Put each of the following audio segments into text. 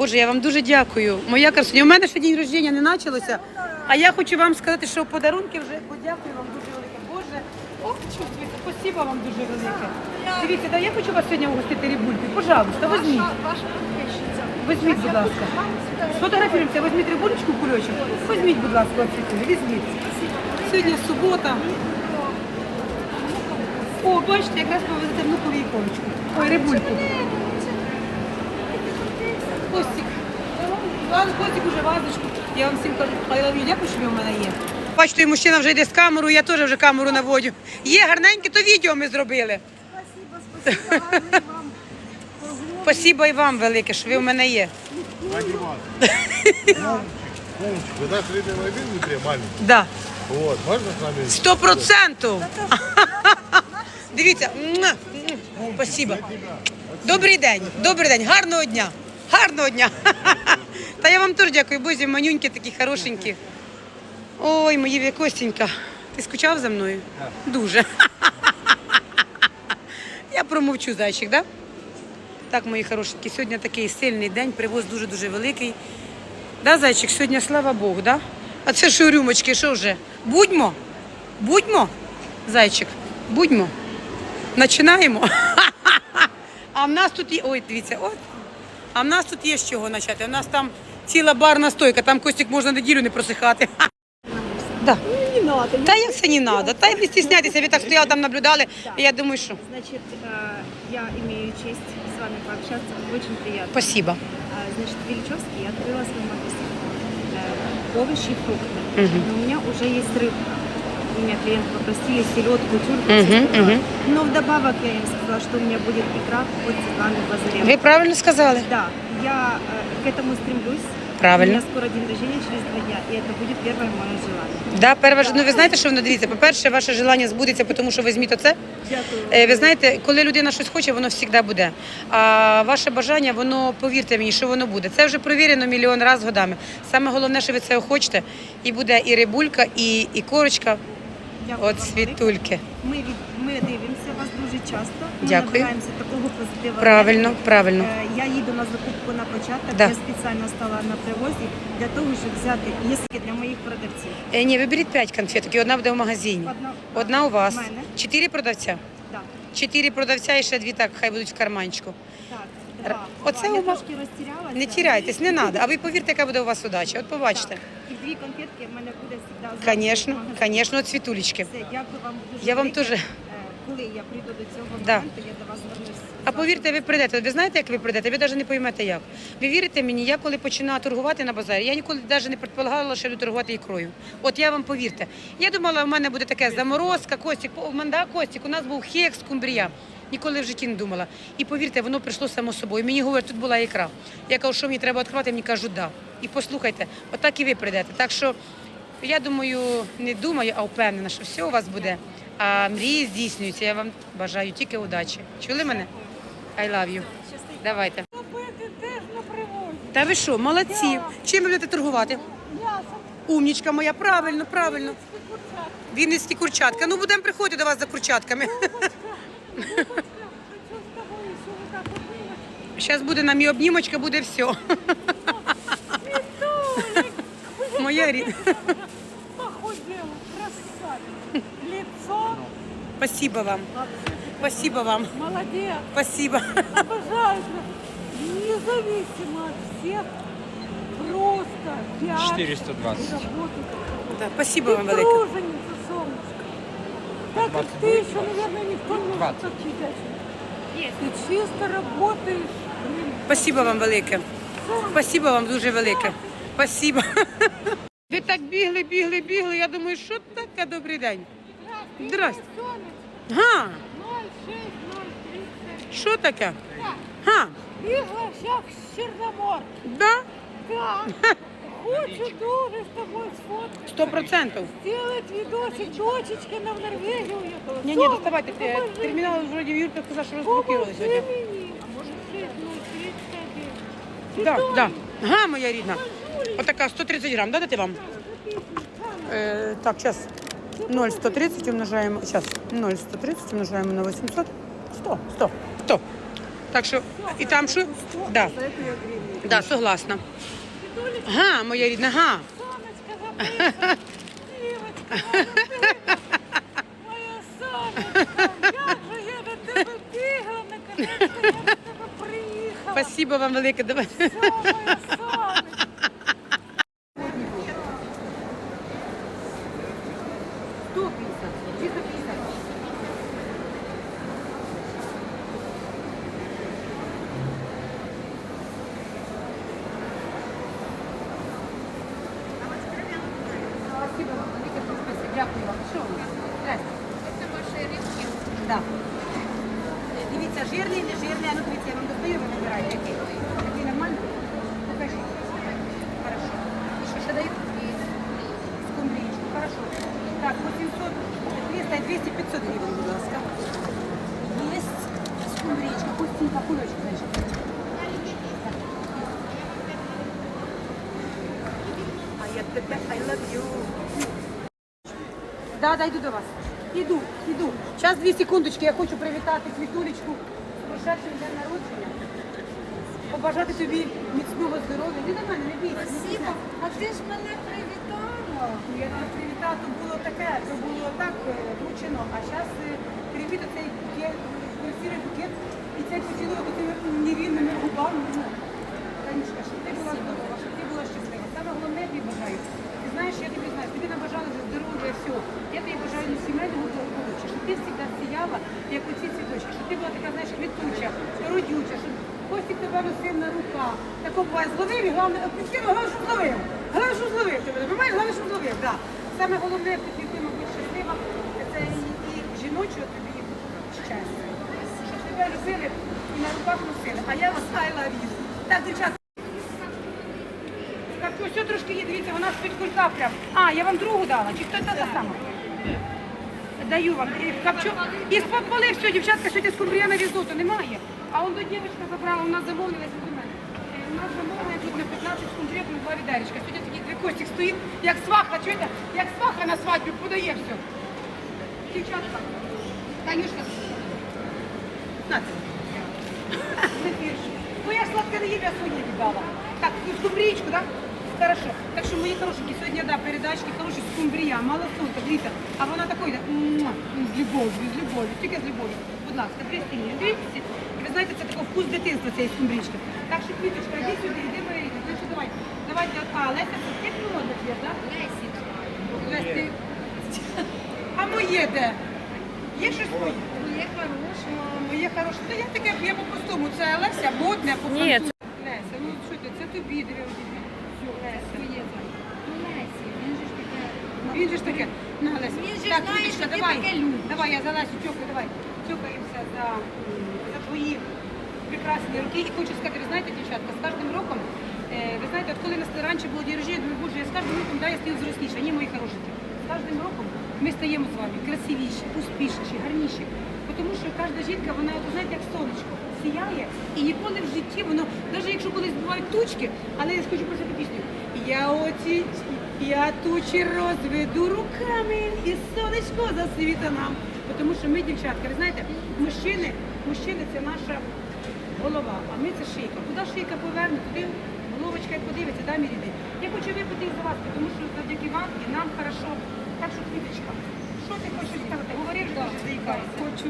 Боже, я вам дуже дякую. Моя красуня. У мене ще день рождення не почалося. А я хочу вам сказати, що подарунки вже подякую вам дуже велике. Боже, ох, чувствуєте, спасибо вам дуже велике. Дивіться, да, я хочу вас сьогодні угостити рибульки. Пожалуйста, візьміть. Візьміть, будь ласка. Сфотографіруємося, візьміть рибулечку, кульочок. Візьміть, будь ласка, оці візьміть. Сьогодні субота. О, бачите, якраз повезете внукові іконочку. Ой, рибульку. Костик. Ладно, Костик уже вазочку. Я вам всім кажу, I love you. Дякую, що ви в мене є. Бачите, мужчина вже йде з камерою, я теж вже камеру наводю. Є гарненьке, то відео ми зробили. Спасибо, спасибо, гарний вам прогул. Спасибо і вам велике, що ви в мене є. Ради вас. Мамочка, вы наш рыбный магазин внутри маленький. Да. Вот, можно с нами? Сто процентів. Дивіться. муа, муа. Спасибо. Добрий день, добрий день, гарного дня. Гарного дня. Та я вам теж дякую, бозі, манюнькі такі хорошенькі. Ой, мої Костенька. Ти скучав за мною? Дуже. Я промовчу, зайчик, да? Так, мої хорошенькі, сьогодні такий сильний день, привоз дуже-дуже великий. Да, зайчик, сьогодні слава Богу, да? А це що рюмочки, що вже? Будьмо? Будьмо, зайчик, будьмо. Починаємо. А в нас тут є. Ой, дивіться, от. А в нас тут є з чого почати. У нас там ціла барна стойка, там Костік можна неділю не просихати. Да. Не надо. Та як це не треба? Та й не стісняйтеся, ви так стояли там наблюдали. І я думаю, що Значит, э, я имею честь с вами пообщаться. Очень приятно. спасибо. А, Значит, в Величевске я открыла свой магазин. Э, Овощи и фрукты. Но у меня уже есть рыбка. У меня клиенты попросили селедку, тюрку. Мгм, всё такое. мгм. Но вдобавок я им сказала, что у меня будет икра от Светланы Базаренко. Ви правильно сказали? Да, я э, к этому стремлюсь. Правильно. У меня скоро день рождения через два дня, и это будет первое мое желание. Да, перше, ж- ну ви знаєте, що воно дивіться? По-перше, ваше желання збудеться, тому що ви візьміть оце. Дякую. Е, Ви знаєте, коли людина щось хоче, воно завжди буде. А ваше бажання, воно, повірте мені, що воно буде. Це вже провірено мільйон разів годами. Саме головне, що ви це хочете, і буде і рибулька, і, і корочка Дякую от вам світульки. Ми, від, ми дивимося вас дуже часто. Ми Дякую. набираємося такого позитиву. Правильно, правильно. Е, Я їду на закупку на початок. Да. Я спеціально стала на привозі для того, щоб взяти єски для моїх продавців. Е, ні, виберіть 5 конфеток, і одна буде в магазині. Одна, Одна у вас. Мене. Чотири продавця. Да. Чотири продавця і ще дві так, хай будуть в карманчику. Так. Оце. У вас-. Не тіряйтесь, не треба. А ви повірте, яка буде у вас удача. От побачите. І дві конфетки в мене буде завжди. Звісно, звісно, от світулечки. Все, дякую вам дуже. Я вам велике. дуже- Е, Коли я прийду до цього Да. моменту, я до вас звернусь. А повірте, ви прийдете. Ви знаєте, як ви прийдете? Ви навіть не поймете як. Ви вірите мені, я коли починала торгувати на базарі, я ніколи навіть не предполагала, що я буду торгувати ікрою. От я вам повірте. Я думала, у мене буде таке заморозка, Костік, у мене да, Костік, у нас був хекс, кумбрія. Ніколи в житті не думала. І повірте, воно прийшло само собою. Мені говорять, тут була ікра. Я кажу, що мені треба відкривати, мені кажуть, да. І послухайте, отак і ви прийдете. Так що я думаю, не думаю, а впевнена, що все у вас буде. А мрії здійснюються. Я вам бажаю тільки удачі. Чули мене? I love you. Давайте. Та ви що, молодці. Чим ви будете торгувати? Умнічка моя, правильно, правильно. Вінницькі курчатка. Ну будемо приходити до вас за курчатками. Зараз буде нам і обнімочка, буде все. Моя рідна. Похудел, красавец. Лицо, Спасибо вам. Спасибо вам. молодец, Спасибо. обожаю. Независимо от всех, просто пиар 420. и работать. Да, спасибо Ты вам велике. труженица, солнышко. Так как ты еще, наверное, никто не может 20. так тебя. Ты чисто работаешь. Блин, Спасибо вам велике. Спасибо вам дуже велике. Спасибо. Ви так бігли, бігли, бігли. Я думаю, що таке добрий день. Здрасте. Сонечко, Га, 06030. що таке? Га, Бігла всяк з Чорномор. да? Да. Хочу дуже з тобою сфоткати. Сто процентів. Сделать видосик, дочечка на в Норвегию уехала. Ні, ні, Соня, доставайте. Е, поможи Термінал мені. вроді Юрка сказав, що розблокували Поможи сьогодні. мені. А може 6031. Да, да. Га, моя рідна. Отака 130 грам, да, дати вам? Е, так, зараз 0,130 умножаємо, зараз 0,130 умножаємо на 800. 100, 100, 100. Так що, і там що? Да. Да, согласна. Га, моя рідна, га. Сонечка записана. Дівочка, моя сонечка. Як же я до тебе бігла, наконець-то я до тебе приїхала. Спасибо вам велике. Давай. Все, моя сонечка. Спасибо вам, велике спасибо. Дякую вам. Що ви? Здрасте. Це ваші рибки? Так. Дивіться, жирний, не жирний, а ну дивіться, я вам достаю, ви вибираєте, який. Який нормальний? Покажіть. Хорошо. І що ще дають? Скумбрічку, хорошо. Так, 800, 300, 200, 500 гривень, будь ласка. Есть скумбрічка, пустенька, кулечку, значить. А я тебе, I love you. Да, да, йду до вас. Іду, іду. Зараз дві секундочки, я хочу привітати Квітулечку з прошедшим днем народження. Побажати тобі міцного здоров'я. Не до мене, не бійся. Спасибо. А ти ж мене привітала. Я тебе привітала, то було таке, то було так е, вручено. А зараз привіт цей букет, красивий букет і цей поцілунок цими невинними губами. Ну, Танюшка, щоб ти була здорова, щоб ти була щаслива. Саме головне я тобі бажаю. Ти знаєш, я тобі знаю, набажала вже здоров'я, все. Я тобі бажаю сімейного благополуччя, щоб ти завжди сіяла, як оці цвіточки, щоб ти була така, знаєш, квітуча, родюча, щоб Костік тебе носив на руках. Тако буває зловив і головне, прикинь, головне, щоб зловив. Головне, щоб зловив тебе. Понимаєш, головне, щоб зловив, так. Саме головне, ти, мабуть, щаслива, це і жіночого тобі щастя. Щоб тебе любили і на руках носили. А я вас I love you. Так, дівчата. Так, ось все дивіться, вона спить кулька прям. А, я вам другу дала, чи хто це та сама? Даю вам. І Копчу. І з-под поли все, дівчатка, сьогодні скумбрія на різоту немає. А он до дівчинка забрала, у нас замовилася до мене. Е, У нас замовлення тут на 15 скумбрія на два відеречка. Сьогодні такий трикостик стоїть, як сваха, чуєте? Як сваха на свадьбі подає все. Дівчатка, Танюшка, нате. Ну я сладко не їм, я сьогодні віддала. Так, скумбрічку, так? Хорошо. Так що, мої хорошенькі, сьогодні, да, передачки, хороші скумбрія, мало солка, дивіться. А вона такою, да, з любов'ю, з любов'ю, тільки з любов'ю. Будь ласка, пристійні, дивіться. І ви знаєте, це такий вкус дитинства цієї скумбрічки. Так що, квіточка, йди сюди, йди мої, значить, давай. Давайте, а, Леся, це ти модна твір, так? Лесі. Лесь, ти... А моє де? Є щось моє? Моє хороше. Моє хороше, то я таке, я по-простому, це Леся, модне, по Ні, Леся, ну що ти, це тобі, Леся. Своє. Ну, він же ж таке. На Леся. Він же так, знає, що ти давай, таке любиш. давай, я за Лесю тьокаю, давай, тьокаємося за, за твої прекрасні роки. І хочу сказати, ви знаєте, дівчатка, з кожним роком, е, ви знаєте, от коли нас раніше було день рождення, думаю, боже, я з кожним роком, да, я стаю зростніша, ні, мої хорошенькі. З кожним роком ми стаємо з вами красивіші, успішніші, гарніші. Тому що кожна жінка, вона, от, знаєте, як сонечко, сіяє, і ніколи в житті воно, навіть якщо колись бувають тучки, але я хочу просити пісню. Я оці, я тучі розведу руками, і сонечко засвіта нам. Тому що ми, дівчатка, ви знаєте, мужчини, мужчини це наша голова, а ми це шийка. Куди шийка поверне, туди головочка і подивиться, да, мій рідний? Я хочу випити за вас, тому що завдяки вам і нам хорошо. Так що, квіточка, що ти хочеш сказати? Говори, що ти заїкаєшся. Хочу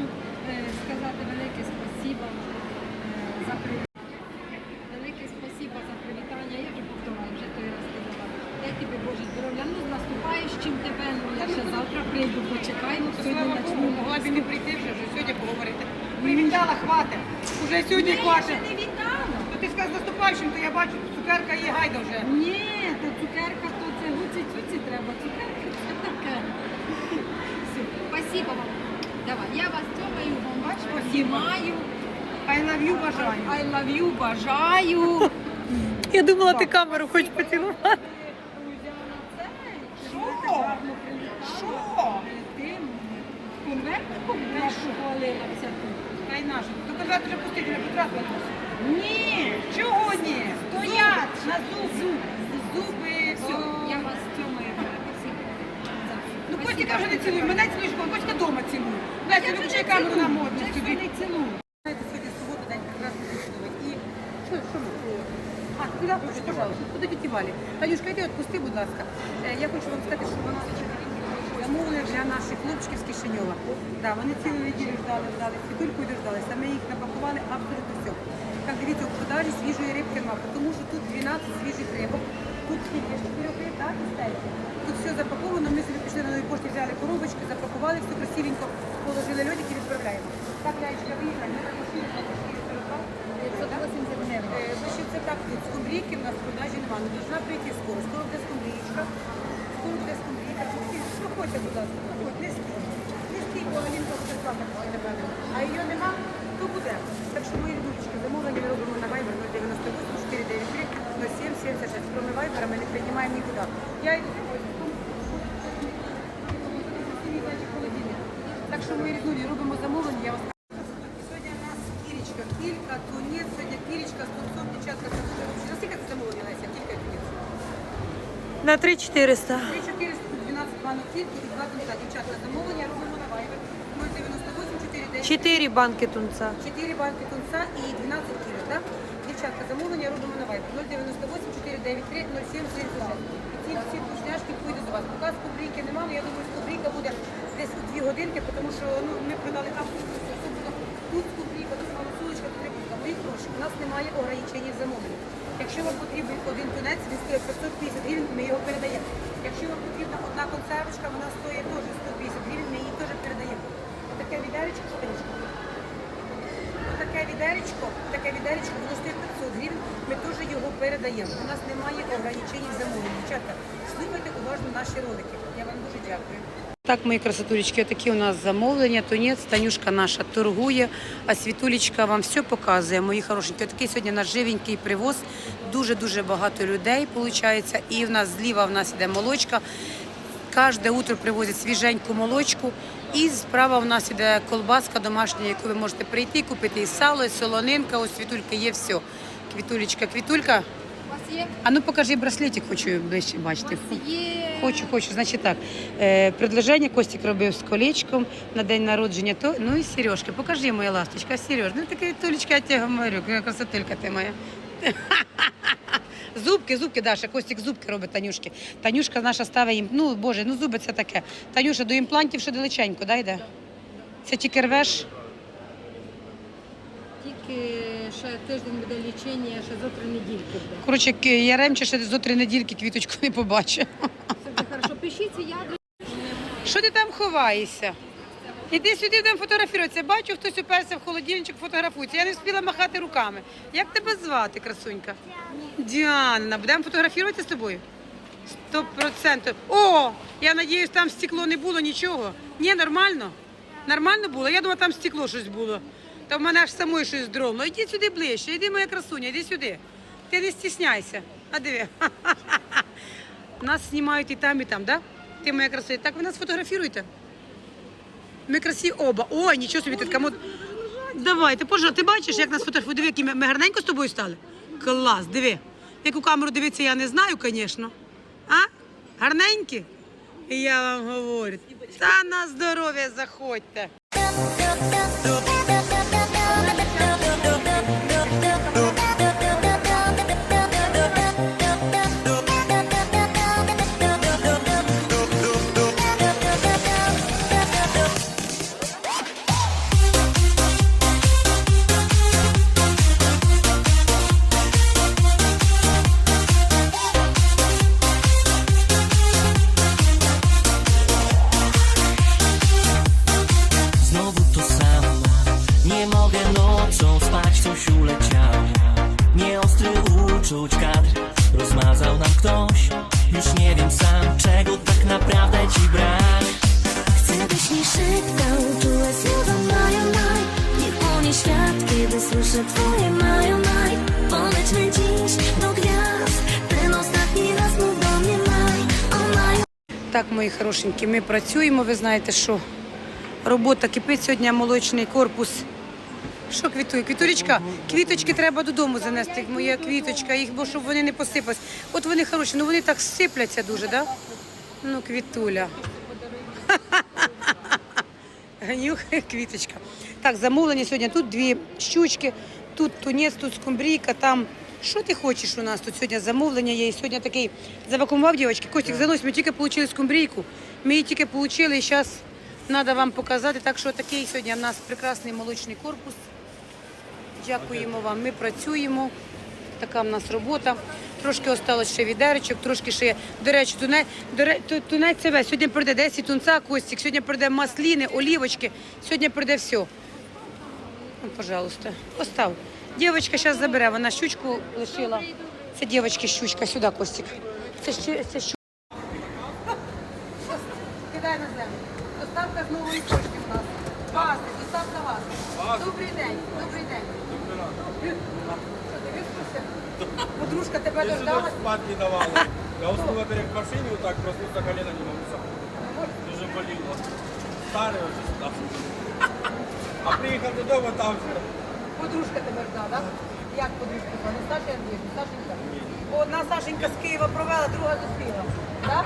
е, сказати велике спасибо е, за привітання. Велике спасибо за привітання. Я вже повторюю, вже той раз сказала. Дай тобі Боже здоров'я. Ну, з наступаючим тебе. Ну, я ще завтра прийду, почекаємо. Сьогодні Слава Богу, начну. могла б і не прийти вже, вже сьогодні поговорити. Привітала, хватить. Уже сьогодні хватить. не вітала. То ти сказав з наступаючим, то я бачу, цукерка є гайда вже. Ні, то цукерка, то це гуці-цуці треба. Цукерка це таке. Все, спасибо вам. Давай, я вас цьомаю, вам бачу, Спасибо. обнімаю. I love you, бажаю. I love you, бажаю. Я думала, ти камеру хочеш поцілувати. Що? Що? Ти конвертиком нашу й Вже пустити, не потрапила. Ні, чого ні? Стоять на зуб. Зуби, Все, я вас цьомаю. Ну, Костя каже, не цілуй, мене цілуєш, коли Костя дома цілує. Леся, Я не вже не камеру на вже собі. не цілую. Знаєте, сьогодні субота, день прекрасний чудовий. І що, що ми? А, сюди, прошу, пожалуйста, туди тіті Валі. Танюшка, йди, відпусти, будь ласка. Е, Я хочу вам сказати, що вона замовлення для наших хлопчиків з Кишиньова. Да, вони цілу неділю ждали, ждали, світульку і дождалися. Ми їх напакували абсолютно все. Так, дивіться, у продажі свіжої рибки нема, тому що тут 12 свіжих рибок. Тут скільки? Чотирьох риб, так, і стейки. Тут все запаковано, ми собі пішли на новій пошті, взяли коробочки, запакували, все красивенько, положили льодик і відправляємо. Так, Лялечка, виїхай, ми на машині, на машині 42. 580 гривень. Е, це так тут. Скумбрійки в нас в продажі немає. Не должна прийти скоро. Скоро буде скумбрійка. Заходьте, будь ласка, не стій. Не стій, бо Алінка прийшла. А її нема, то буде. Так що мої дурочки, замовлення ми робимо на Viber 098 493 07 76. Кроме Viber ми не приймаємо нікуди. Я йду Так що ми ріднулі робимо замовлення, я вас Сьогодні у нас кірічка, кілька тунець, сьогодні кірічка, стурцов, дівчатка, це дуже. Замовлення, Леся? Кілька тунець? На 3 400. 3 400 тільки від два тунца. Дівчатка, замовлення робимо на Viber 098 49. 4 банки тунца. Чотири банки тунця і 12 кіло, так? Дівчатка, замовлення робимо на Viber 098 493 0732. І ці всі вкусняшки пойдуть до вас. Поки з кубрійки немає, але я думаю, що кубрійка буде десь у дві годинки, тому що ну, ми продали там тут кубрійка, тут французочка, тут рибка. Мої прошу, у нас немає ограничень замовлення. Якщо вам потрібен один тунець, він стоїть 550 гривень, ми його передаємо. Якщо вам потрібна одна консервочка, вона стоїть теж 150 гривень, ми її теж передаємо. Таке відеречко, штанішко. Таке відеречко, таке відеречко, воно стоїть 500 гривень, ми теж його передаємо. У нас немає ограничень в замовленні. Слухайте уважно наші ролики. Я вам дуже дякую. Так, мої красотулечки, такі у нас замовлення. Тунець, Танюшка наша торгує, а Світулечка вам все показує, мої хорошенькі. Такий сьогодні наш живенький привоз. Дуже-дуже багато людей виходить. І в нас зліва в нас іде молочка. Кожне утро привозять свіженьку молочку. І справа в нас іде колбаска домашня, яку ви можете прийти купити і сало, і солонинка, ось світулька є все. Квітулечка, квітулька. У є? А ну покажи браслетик, хочу ближче У бачити. вас є... Хочу, хочу. Значить так, е, предложення Костік робив з колечком на день народження, то, ну і сережки. Покажи, моя ласточка, Сереж. Ну така Толечка, я тебе говорю, красотулька ти моя. Зубки, зубки, Даша, Костік зубки робить Танюшки. Танюшка наша ставить їм, ну боже, ну зуби це таке. Танюша, до імплантів ще далеченько, да, йде? Це тільки рвеш? Тільки ще тиждень буде лічення, ще за три недільки буде. Коротше, к- Яремче ще зо три недільки квіточку не побачить. Все буде хорошо. Пишіть я Що ти там ховаєшся? Іди сюди, будемо фотографуватися. Бачу, хтось уперся в холодильничок, фотографується. Я не встигла махати руками. Як тебе звати, красунька? Діана. Будемо фотографуватися з тобою? Сто процентів. О, я надіюсь, там стекло не було нічого. Ні, нормально? Нормально було? Я думала, там стекло щось було. Та в мене аж самої щось дромло. Іди сюди ближче, іди, моя красуня, іди сюди. Ти не стісняйся. А диви. Нас знімають і там, і там, да? Ти моя красуня. Так ви нас фотографіруєте? Ми красиві оба. Ой, нічого собі, ти така мод... Давайте, пожалуйста, ти бачиш, як нас фотографують? Диви, які ми гарненько з тобою стали? Клас, диви. Яку камеру дивитися, я не знаю, звісно. А? Гарненькі? Я вам говорю. Та на здоров'я заходьте. no, no, no. Хорошенькі, ми працюємо. Ви знаєте, що робота кипить сьогодні, молочний корпус. Що квітує? Квітулечка, квіточки треба додому занести. Моя квіточка, їх, бо щоб вони не посипались. От вони хороші, ну вони так сипляться дуже, да? Ну, квітуля. Нюхає квіточка. Так, замовлення сьогодні. Тут дві щучки, тут тунець, тут скумбрійка, там Що ти хочеш у нас тут сьогодні? Замовлення є. І сьогодні такий завакумував дівчатки. Костік, занось, ми тільки отримали скумбрійку. Ми її тільки отримали і зараз треба вам показати. Так що такий сьогодні в нас прекрасний молочний корпус. Дякуємо вам. Ми працюємо. Така в нас робота. Трошки осталось ще відеречок, трошки ще. До речі, тунець, тунець весь. Сьогодні прийде 10 тунця, Костік, сьогодні прийде масліни, олівочки, сьогодні прийде все. Ну, пожалуйста, постав. Дівчинка зараз забере, вона щучку лишила. Це дівчинки щучка, сюди, Костік. Це, ще, це щучка. Кидай на землю. Доставка з нової почти в нас. Вас, доставка вас. Добрий день, добрий день. Що, ти виспався? Подружка тебе Я сюда дождалась? спать не давала. Я уснул, во-первых, в машине, вот так проснулся, колено не могу сам. Уже болело. Старый уже стал. А приехал додому, там же. Подружка тебе ждала, так? Як подружка? Не Саша Андрійовна, Сашенька? Одна Сашенька з Києва провела, друга зустріла. Так?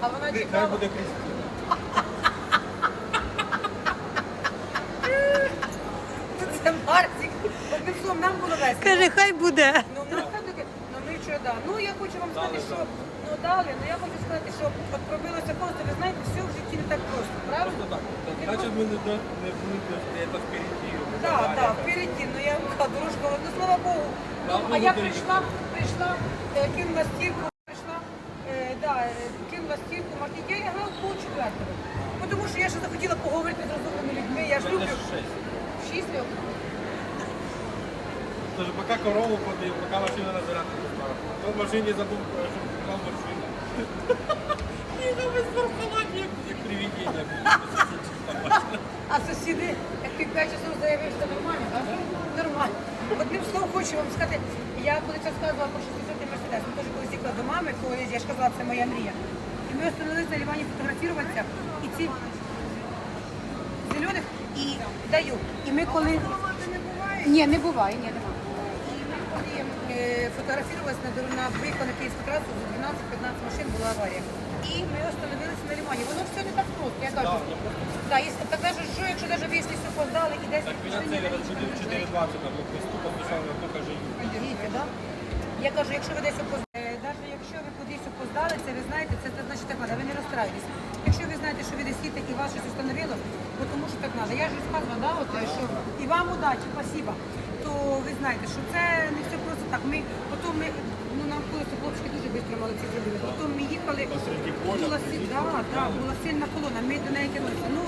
А вона Хай чекала. буде Христина. Це Марсик. Одним словом, нам було весело. Каже, хай буде. Ну, в нас таке, ну ми вчора, да. Ну, я хочу вам сказати, що, ну, дали, ну, я хочу сказати, що от пробилося просто, ви знаєте, все в житті не так просто, правда? Просто так. Значит, не это впереди. Так, так, впереді, ну я дорожка, ну слава Богу. Ну, а я прийшла, прийшла, е, кинула стірку, прийшла, е, да, е, кинула стірку, Марті, я лягла в пол четвертого. Тому що я ще захотіла поговорити з розумними людьми, я ж люблю. Шість років. Тоже пока корову подаю, пока машина на в машині забув, що поклав машину. Їхав без паркувати, як, як привидіння. А сусіди, як ти 5 часов заявив, що нормально, так? Нормально. Одним словом хочу вам сказати, я коли це сказала про 60 мерседес, ми теж коли їхала до мами, коли я ж казала, це моя мрія. І ми остановилися на Лівані фотографуватися, і ці зелених і даю. І ми коли... Ні, не буває, ні, нема. Фотографувалися на, на виїхали на Київську трасу, за 12-15 машин була аварія. І ми остановилися на Лімані. Воно все не так просто, я кажу. Да, якщо, так даже, що, якщо даже якщо все поздали і десь Так меня цели разбудил 4.20, а вот Христу подышал, я только. Дивіться, да? Я кажу, якщо ви десь опоздали, навіть якщо ви кудись опоздали, це ви знаєте, це, це значить так треба, ви не розстраюйтесь. Якщо ви знаєте, що ви десь їдете і вас щось установило, бо тому що так треба. Я ж розказувала, да, от, що і вам удачі, спасибо. То ви знаєте, що це не все просто так. Ми потім ми ну нам це хлопчики дуже швидко молодці зробили. Потім ми їхали, була сильна, да, да, була сильна колона. Ми до неї тягнулися. Ну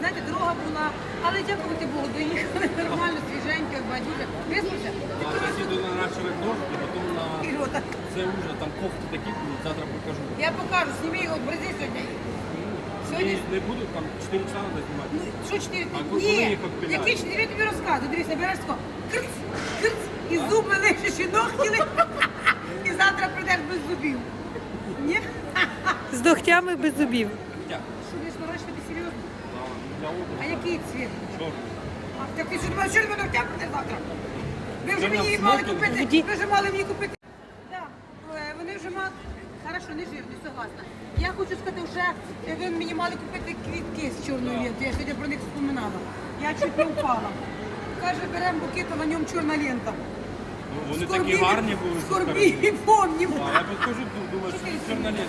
знаєте, дорога була, але дякувати Богу, доїхали нормально, свіженько, байдуже. Виспався? А сейчас иду наращивать ножки, потом на... І. Це уже там такие будут, завтра покажу. Я покажу, сніми його Бразилії сьогодні. Сьогодні? Не, не буду, там 4 часа снимать. Ну, що чотири? А коли Ні, обпиляють? які чотири я тобі розказую. Дивись, набираєш тако, кирц, кирц, і зуби лишиш, і ногті лишиш. І завтра прийдеш без зубів. Ні? З догтями без зубів. Я. Що будеш нарощувати серйозно? Для отдыха. А який цвіт? Чёрный. А так ти що думаєш, що тебе ногтя прийде завтра? Ви вже Це мені на мали смокінг. купити, ви вже мали мені купити. Да. Е, Вони вже мали. Хорошо, не жирні, согласна. Я хочу сказати, вже е, ви мені мали купити квітки з чорною лентою. Я сьогодні про них вспоминала. Я чуть не впала. Каже, беремо букет, а на ньому чорна лента. Ну, вони Скорбі- такі гарні були. Скорбі і помнім. А я підхожу, думаю, що це на мене.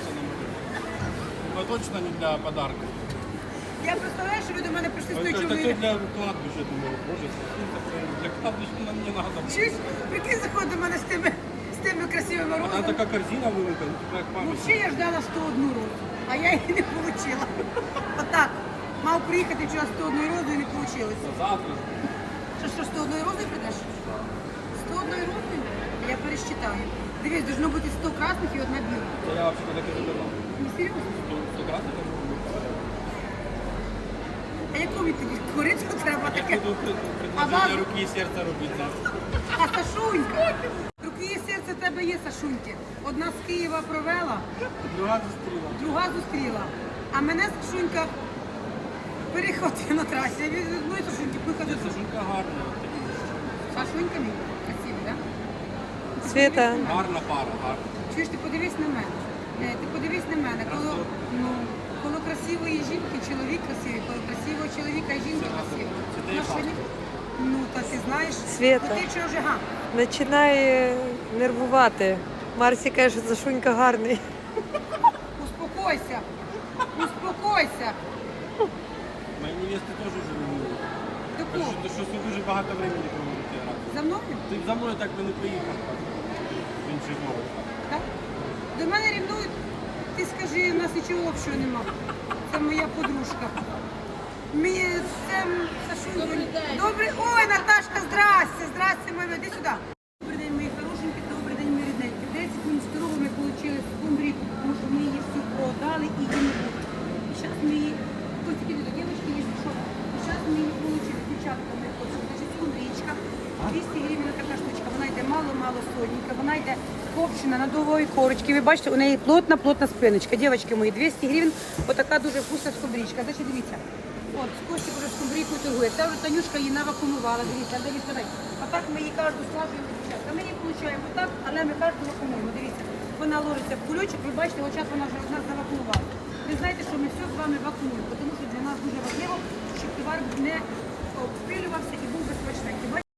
Ну, точно не для подарка. Я представляю, що ви до мене прийшли з Это тою чорною такое лентою. для кладбища, думаю, боже, для кладбища нам не надо. Чуєш, прикинь, заходить до мене з тими, з тими красивими Вона розами. така корзина велика, ну така як Ну, пам'ять. ще я ждала 101 розу, а я її не отримала. Отак. Мав приїхати вчора 101 розу і не вийшло. Завтра. Що, що 101 розою прийдеш? 101 розою? Я пересчитаю. Дивись, должно бути 100 красних і одна біла. Це я взагалі так і заказав. Не серйозно? Сто красок я можу А якому тобі корицю треба таке? А предложення руки і серця робити. А Сашунька? Руки і серце в тебе є, Сашуньки. Одна з Києва провела, Друга зустріла. друга зустріла. А мене Сашунька перехватила на трасі. Я від одної Сашуньки до Сашунька гарна. Сашунька мій красивий, так? Света. Гарна пара, гарна. Чуєш, ти подивись на мене. Е, Ти подивись на мене. Коли, ну, коли красивої жінки чоловік красивий, коли красивого чоловіка і жінка красива. Це Ну, що факт. ні? Ну, та ти знаєш. Света. Ну, ти чого вже, га, починає нервувати. Марсі каже, що Сашунька гарний. Успокойся. Успокойся. Моя теж вже. До Каже, кого? що, що ти дуже багато времени проводити разом. За мною? Ти за мною так би не поїхав. В інший город. Так? До мене рівнують. Ти скажи, у нас нічого общого нема. Це моя подружка. Мені це Сашунька. Добрий. Ой, Наташка, здрасте, здрасте, моя. Іди сюди. Добрий день, мої хорошенькі, добрий день, мої рідненькі. 10 минут здорово ми отримали скумбрійку, тому що ми її всю продали і її не буде. І зараз ми її, ось такі до дівчатки є, що. І зараз ми її отримали, дівчатка, ми хочемо. Значить, скумбрічка, 200 гривень така штучка, вона йде мало-мало вона йде копчена на довгої корочки. Ви бачите, у неї плотна-плотна спиночка. Дівчатки мої, 200 гривень, отака дуже вкусна скумбрічка. Значить, дивіться. От, Костик уже скумбрійку торгує. Це вже Танюшка її навакумувала. Дивіться, дивіться, дай. А так ми її кожну складуємо дівчатка. Ми її получаємо так, але ми кожну вакуумуємо. Дивіться, вона ложиться в кульочок, ви бачите, от час вона вже одна завакумувала. Ви знаєте, що ми все з вами вакуумуємо, тому що для нас дуже важливо, щоб товар не обпилювався і був безпечненький. Бачите?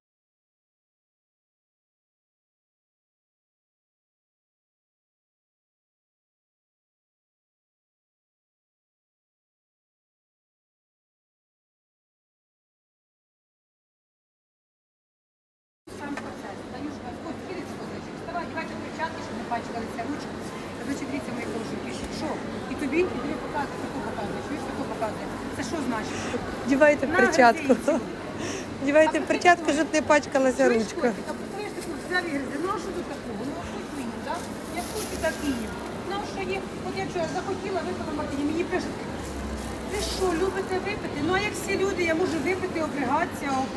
Сам процес. Танюшка, ось кидайте козачок. Вставай, давайте перчатки, щоб не пачкалися ручки. Значить, дивіться, мої хорошенькі, що? І тобі, і тобі показує, таку показує, чуєш, таку показує. Це що значить? Дівайте На, перчатку. А перчатку, щоб не пачкалася ручка. А представляєш, таку взяв і гризе, ну а що тут такого? Ну а що тут так? Я так і їм. Ну що є? От я вчора захотіла, випила Мартині, мені пишуть, ви що, любите випити? Ну а як всі люди, я можу випити, обригатися, об-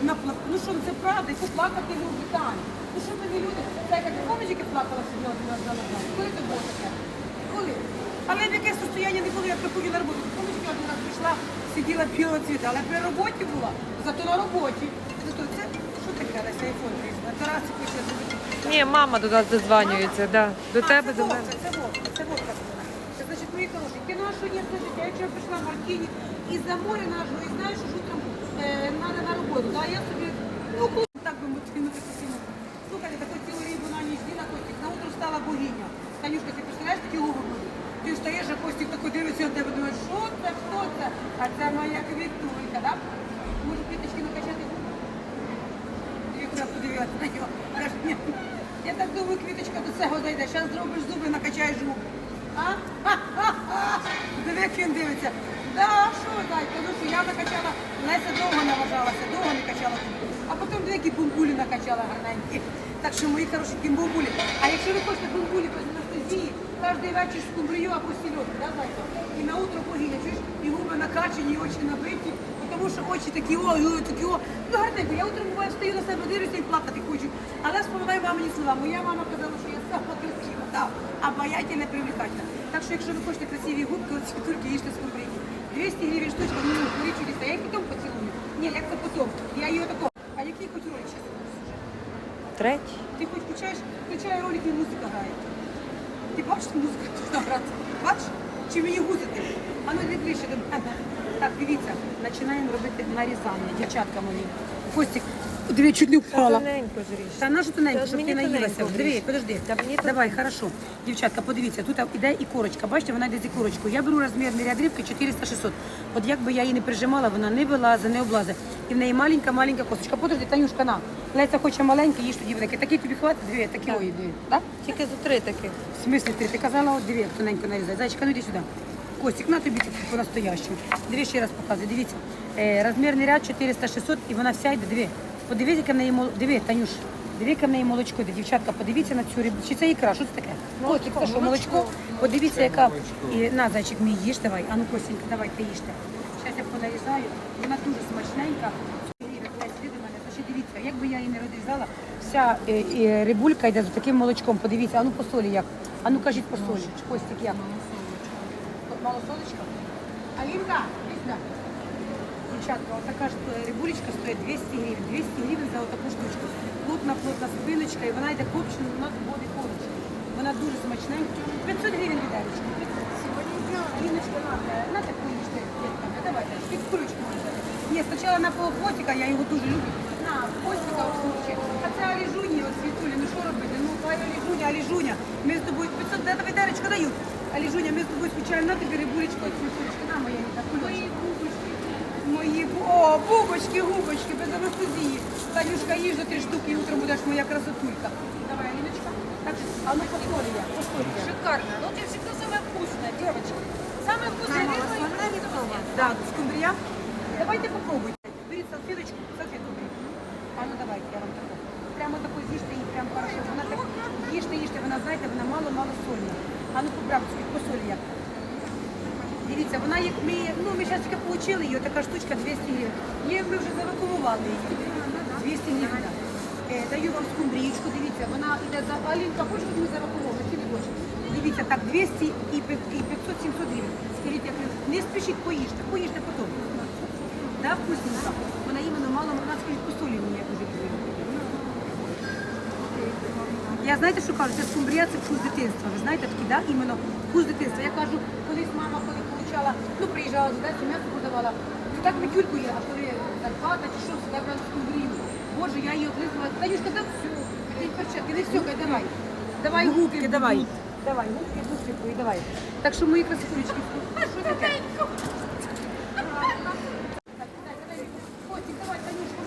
Ну що, це правда, і поплакати люди, Таня. Ну що ви не люди? Це як пам'ятаєш, плакала сьогодні? Коли це було таке? Коли? Але в яке состояння не було, я приходжу на роботу. Я раз прийшла, сиділа піла цвіта, але при роботі була, зато на роботі. Зато це, що таке, Леся, айфон прийшла? Тарасик хоче зробити. Ні, мама до нас дозванюється, да. До А, тебе, це до Вовка, мене. Це вовка, це вовка. Це значить, мої хороші, кіно, що є, значить, я вчора прийшла в Мартіні із-за моря нашого, і знаєш, що ж утром е, надо на роботу. Да, я собі, ну, так би мотивнути посіну. Слухайте, таку цілу рибу на ніч, на Костік, на утро стала богиня. Танюшка, ти представляєш, такі губи будуть? Ти встаєш, а Костік тако дивиться на тебе, думаєш, що це, хто це? А це моя квітулька, да? Може, квіточки накачати губи? Я куди подивилася на нього. Каже, ні. Я так думаю, квіточка до цього зайде. Зараз зробиш зуби, накачаєш губи. А? Ха-ха-ха! Диви, як він дивиться. Да, що ви дай, тому що я накачала, Леся довго наважалася, не. А потім деякі бумбулі накачала гарненькі. Так що мої хороші бумбулі. А якщо ви хочете бумбулі без анестезії, кожен вечір з кумбрію або сільотку, да, зайка? І на утро погіля, чуєш, і губи накачані, і очі набиті, тому що очі такі, ой, ой, такі, о. Ну гарненько, я утром буває встаю на себе, дивлюся і плакати хочу. Але споминаю мамині слова. Моя мама казала, що я сама красива, так, обаятельна, привлекательна. Так що якщо ви хочете красиві губки, от цвітульки їжте з кумбрії. 200 гривень штучка, ну, ліста. Я їх потім поцілую. Ні, як це потім. Я її отако. А який хоч ролик зараз? Третій. Ти хоч включаєш, включає ролик і музика грає. Ти бачиш музику тут грати? Бачиш? Чи мені гузити? А ну йди ближче до мене. Так, дивіться, починаємо робити нарізання, дівчатка мої. Костік, диви, чуть не впала. Тоненько зріж. Та нашу тоненько, Та щоб мені ти наїлася. тоненько Диви, вріж. подожди. Та мені Давай, хорошо. Дівчатка, подивіться, тут іде і корочка. Бачите, вона йде з ікорочкою. Я беру розмірний ряд рибки 400-600. От як би я її не прижимала, вона не вилазить, не облазить. І в неї маленька-маленька косточка. Подожди, Танюшка, на. Леся хоче маленький, їж тоді великий. Такі тобі хватить, дві, такі ой, дві. Так? Тільки за три таких. В смислі ти? Ти казала, от як тоненько нарізай. Зайчика, ну йди сюди. Костик, на тобі тільки по-настоящему. Диви, ще раз показую, дивіться. Е, розмірний ряд 400-600 і вона вся йде, диви. Подивіться, яке в неї молочко. Диви, Танюш, диви, яке в неї молочко. Дівчатка, подивіться на цю рибу. Чи це ікра? Що це таке? Костик, це що, молочко? Подивіться, яка. І, на, зайчик мій, їж давай. А ну, Костенька, давайте їжте. Зараз я понарізаю. Вона дуже смачненька. Дивіться, як би я її не розрізала, вся е, е, рибулька йде з таким молочком. Подивіться, а ну по солі як. А ну кажіть по солі. Костик як? Мало солочка? Алінка, іди Дівчатка, отака ж е, рибулечка стоїть 200 гривень. 200 гривень за отаку штучку. Плотна, плотна спиночка, і вона йде копчена на дубовій корочці. Вона дуже смачненька. 500 гривень відеречка. Аліночка, на, е, на таку їжте. Давайте, під курочку можна. Ні, спочатку на полуфотика, я його дуже люблю. На, ось така Оксюшки. А це Аліжуні, от Світулі, ну що робити? Ну, хай Аліжуня, Аліжуня. Ми з тобою, 500, де тобі дають? Аліжуня, ми з тобою спочатку, на тобі рибулечку, от Світулечка, на моя літа, кульочок. Мої о, бубочки, губочки, без анестезії. Танюшка, їж за три штуки, і утром будеш моя красотулька. Давай, Аліночка. Так, а ну посолі, посолі. Шикарно. Ну, ты всегда самая вкусная, девочка. Самая вкусная рыба. Да, скумбрия. Давайте попробуйте. Беріть салфеточку, салфетку беріть. А ну давайте, я вам таку. Прямо таку з'їжте її, прямо хорошо. Вона так, їжте, їжте, вона, знаєте, вона мало-мало сольна. А ну поправте, по солі як. Дивіться, вона як ми, ну ми зараз тільки отримали її, така штучка 200 гривень. Є, ми вже завакумували її. 200 гривень. Е, даю вам скумбрічку, дивіться, вона йде за Алінка, хоче, щоб ми завакумували, чи не хоче? Дивіться, так, 200 і 500-700 гривень. Скажіть, як ви, не спішіть, поїжте, поїжте потім. Да, вкусненько. Вона іменно мало, вона, скажіть, по солі мені дуже любить. Я знаєте, що кажу, це скумбрія, це вкус дитинства. Ви знаєте, такий, да, іменно вкус дитинства. Я кажу, колись мама, коли получала, ну приїжджала з Одеси, м'ясо подавала, ну так мітюльку є, а коли зарплата чи що, я брала скумбрію. Боже, я її облизувала. Танюшка, да все, ти перчатки, не все, кай, давай. Давай губки, давай. Давай, губки, губки твої, давай. Так що мої красотулечки, а що таке? Котик, давай, Танюшка,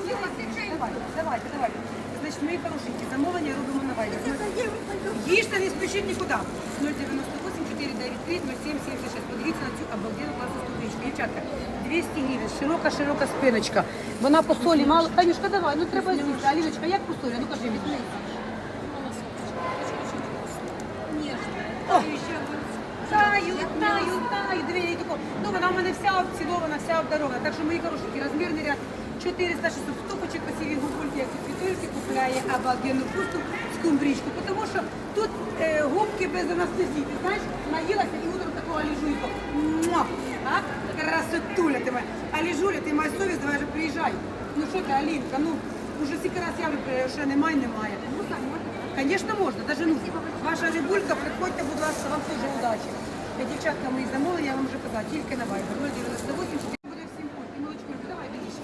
давай, давайте, давайте. Значить, мої хорошенькі, замовлення робимо на вайбер. Їжте, не спішіть нікуди. 098 493 0776. Подивіться на цю обалденну класну ступичку. Дівчатка, 200 гривень, широка, широка спиночка. Вона по солі мало. Танюшка, давай, ну треба з'їсти. Аліночка, як по солі? Ну кажи мені. О! Таю, таю, таю, дві я тако. Ну вона в мене вся обцілована, вся обдарована. Так що мої хорошенькі, розмірний ряд 400 600 Хто хоче красиві губульки, як світульки, купляє обалденну вкусну скумбрічку. Тому що тут е, губки без анестезії. Ти знаєш, наїлася і утром такого ліжуйку. А? Красотуля ти моя. А ліжуля, ти моя совість, давай же приїжджай. Ну що ти, Алінка, ну уже скільки раз я вже що немає, немає. Звісно, можна. Даже, ну, ваша рибулька, приходьте, будь ласка, вам теж удачі. Е, Дівчатка, мої замовлення, я вам вже казала, тільки на Viber. 098 буде всім кошти. Молочко, давай, дивіться.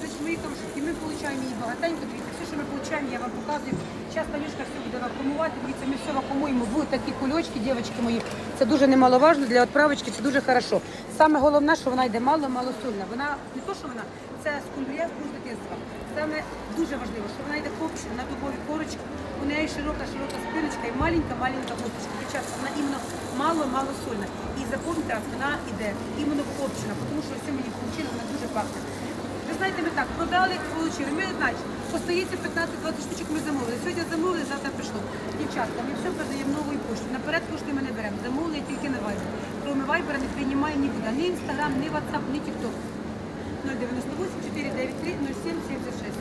Значить, мої хороші, ми получаємо її багатенько, все, що ми получаємо, я вам показую. Зараз Танюшка все буде вакуумувати, дивіться, ми все вакуумуємо в такі кульочки, дівчатки мої. Це дуже немаловажно для відправочки, це дуже хорошо. Саме головне, що вона йде мало-мало сольна. Вона не то, що вона, це скумбрія вкус дитинства. Саме дуже важливо, що вона йде копчена на дубовій корочці, у неї широка-широка спиночка і маленька-маленька косточка. Дівчатка, вона іменно мало-мало сольна. І запомніть раз, вона йде іменно копчена, тому що все мені получили, вона дуже пахне. Ви знаєте, ми так, продали, получили. Ми, значить, остається 15-20 штучок ми замовили. Сьогодні замовили, завтра прийшло. Дівчатка, ми все передаємо новою поштою. Наперед кошти ми не беремо. Замовлення тільки на Viber. Кроме Viber не приймаємо нікуди. Ні Instagram, ні WhatsApp, ні TikTok. 098 493 07 76.